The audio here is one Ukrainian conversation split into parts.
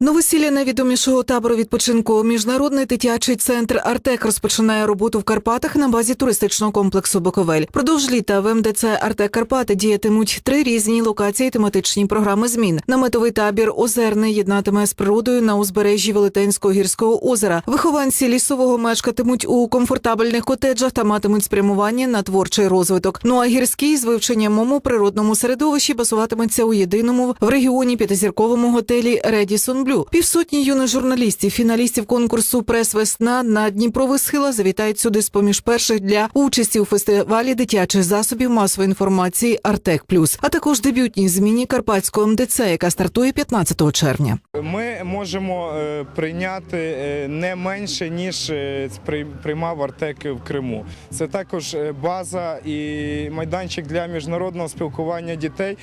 Новосілля найвідомішого табору відпочинку міжнародний дитячий центр Артек розпочинає роботу в Карпатах на базі туристичного комплексу Буковель. Продовж літа в МДЦ Артек Карпати діятимуть три різні локації тематичні програми змін. Наметовий табір Озерний єднатиме з природою на узбережжі Велетенського гірського озера. Вихованці лісового мешкатимуть у комфортабельних котеджах та матимуть спрямування на творчий розвиток. Ну а гірський з вивченням мому природному середовищі базуватиметься у єдиному в регіоні п'ятизірковому готелі Редісон Блю. Півсотні юних журналістів, фіналістів конкурсу Прес Весна на Дніпрових схилах завітають сюди з поміж перших для участі у фестивалі дитячих засобів масової інформації Артек Плюс, а також дебютній зміні Карпатського МДЦ, яка стартує 15 червня. Ми можемо е, прийняти е, не менше ніж е, при- приймав Артек в Криму. Це також база і майданчик для міжнародного спілкування дітей,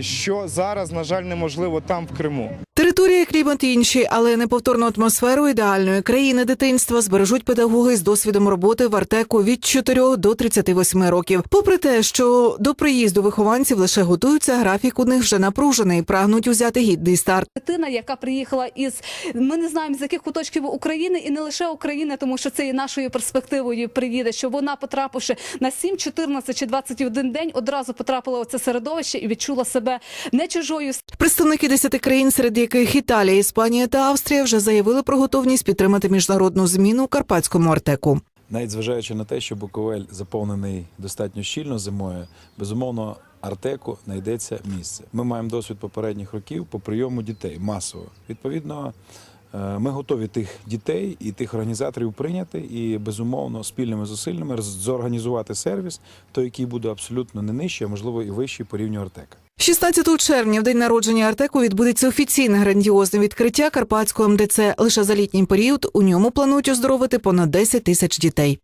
що зараз, на жаль, неможливо там в Криму. Територія, клімат інші, але неповторну атмосферу ідеальної країни дитинства збережуть педагоги з досвідом роботи в Артеку від 4 до 38 років. Попри те, що до приїзду вихованців лише готуються, графік у них вже напружений, прагнуть узяти гідний старт. дитина, яка приїхала із ми не знаємо з яких куточків України, і не лише України, тому що це і нашою перспективою приїде. Що вона, потрапивши на 7, 14 чи 21 день, одразу потрапила у це середовище і відчула себе не чужою Представники 10 країн, серед яких Італія, Іспанія та Австрія, вже заявили про готовність підтримати міжнародну зміну карпатському Артеку. Навіть зважаючи на те, що Буковель заповнений достатньо щільно зимою, безумовно, Артеку знайдеться місце. Ми маємо досвід попередніх років по прийому дітей масово. Відповідно, е, ми готові тих дітей і тих організаторів прийняти і безумовно спільними зусиллями зорганізувати сервіс, той, який буде абсолютно не нижчий, а можливо і вищий по рівню Артека. 16 червня, в день народження Артеку, відбудеться офіційне грандіозне відкриття карпатського МДЦ. Лише за літній період у ньому планують оздоровити понад 10 тисяч дітей.